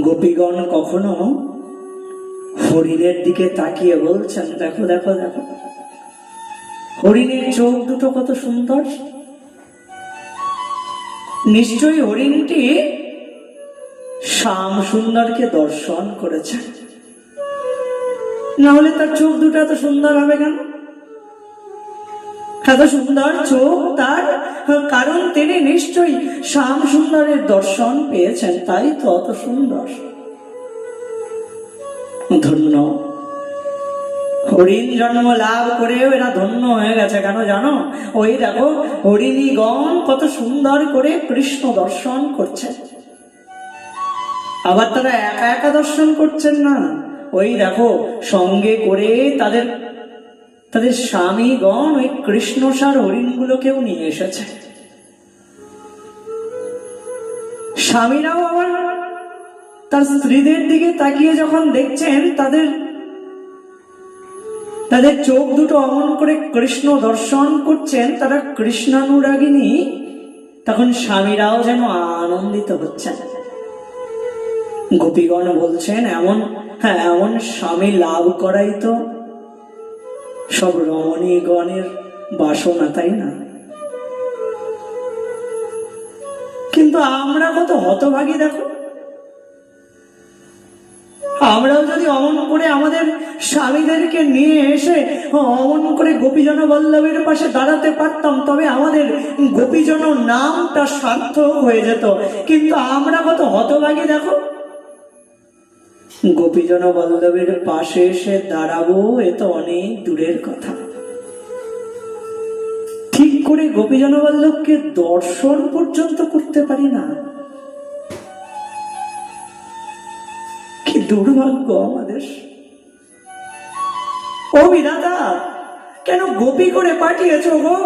গোপীগণ কখনো হরিণের দিকে তাকিয়ে বলছেন, দেখো দেখো দেখো। হরিণের চোখ দুটো কত সুন্দর। নিশ্চয়ই হরিণটি শ্যাম সুন্দরকে দর্শন করেছে। না হলে তার চোখ দুটো এত সুন্দর হবে কেন? এত সুন্দর চোখ তার কারণ তিনি নিশ্চয়ই শ্যাম সুন্দরের দর্শন পেয়েছেন, তাই তো অত সুন্দর। ধন্য। হরিণ জন্ম লাভ করেও এরা ধন্য হয়ে গেছে কেন জানো? ওই দেখো, হরিণীগণ কত সুন্দর করে কৃষ্ণ দর্শন করছে। আবার তারা একা একা দর্শন করছেন না। ওই দেখো, সঙ্গে করে তাদের তাদের স্বামীগণ ওই কৃষ্ণসার হরিণগুলোকেও নিয়ে এসেছে। স্বামীরাও আবার তার স্ত্রীদের দিকে তাকিয়ে যখন দেখছেন, তাদের তাদের চোখ দুটো অমন করে কৃষ্ণ দর্শন করছেন, তারা কৃষ্ণানুরাগিনী, তখন স্বামীরাও যেন আনন্দিত হচ্ছেন। গোপীগণ বলছেন, এমন হ্যাঁ এমন স্বামী লাভ করাই তো সব রমণীগণের বাসনা, তাই না? কিন্তু আমরা কত হতভাগী দেখো। আমরাও যদি অমন করে আমাদের স্বামীদেরকে নিয়ে এসে অমন করে গোপীজন বল্লভের পাশে দাঁড়াতে পারতাম, তবে আমাদের গোপীজন নামটা সার্থক হয়ে যেত। কিন্তু আমরা কত হতভাগী দেখো। গোপীজন বল্লভের পাশে এসে দাঁড়াবো, এ তো অনেক দূরের কথা। ঠিক করে গোপীজন বল্লভকে দর্শন পর্যন্ত করতে পারি না। কি দুর্ভাগ্য আমাদের। ও বিধাতা, কেন গোপী করে পাঠিয়েছ গো?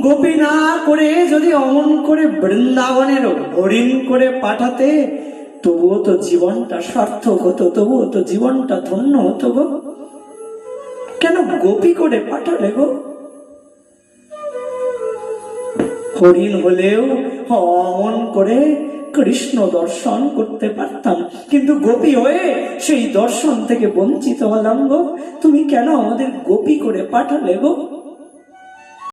গোপী না করে যদি অমন করে বৃন্দাবনের হরিণ করে পাঠাতে, তবুও তো জীবনটা সার্থক হতো, তবুও তো জীবনটা ধন্য হতো গো। কেন গোপী করে পাঠালে গো? হরিণ হলেও অমন করে কৃষ্ণ দর্শন করতে পারতাম। কিন্তু গোপী হয়ে সেই দর্শন থেকে বঞ্চিত হলাম গো। তুমি কেন আমাদের গোপী করে পাঠালে গো?